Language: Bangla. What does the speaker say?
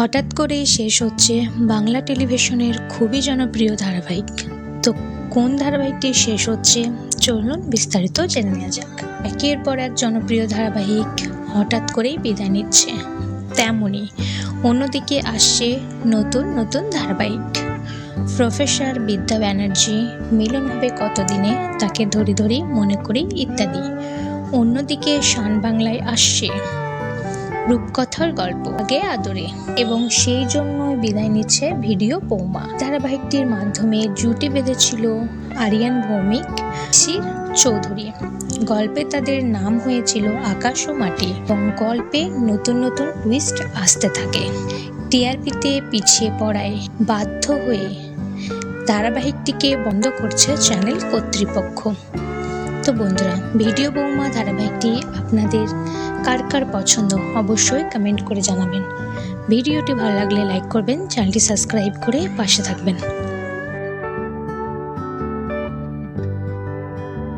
হঠাৎ করেই শেষ হচ্ছে বাংলা টেলিভিশনের খুবই জনপ্রিয় ধারাবাহিক। তো কোন ধারাবাহিকটি শেষ হচ্ছে? চলুন বিস্তারিত জেনে নেওয়া যাক। একের পর এক জনপ্রিয় ধারাবাহিক হঠাৎ করেই বিদায় নিচ্ছে। তেমনই অন্যদিকে আসছে নতুন নতুন ধারাবাহিক। প্রফেসর বিদ্যা ব্যানার্জি মিলন হবে কতদিনে তাকে ধরি ধরি মনে করি ইত্যাদি। অন্যদিকে শান বাংলায় আসছে রূপকথার গল্প আগে আদরে, এবং সেই জন্যই বিদায় নিচ্ছে ভিডিও পৌমা ধারাবাহিকটির মাধ্যমে জুটি বেঁধেছিল আরিয়ান ভৌমিক, শির চৌধুরী। গল্পে তাদের নাম হয়েছিল আকাশ ও মাটি, এবং গল্পে নতুন নতুন টুইস্ট আসতে থাকে। টিআরপিতে পিছিয়ে পড়ায় বাধ্য হয়ে ধারাবাহিকটিকে বন্ধ করছে চ্যানেল কর্তৃপক্ষ। তো বন্ধুরা, ভিডিও বৌমা ধারাবাহিকটি আপনাদের কার কার পছন্দ অবশ্যই কমেন্ট করে জানাবেন। ভিডিওটি ভালো লাগলে লাইক করবেন চ্যানেলটি সাবস্ক্রাইব করে পাশে থাকবেন।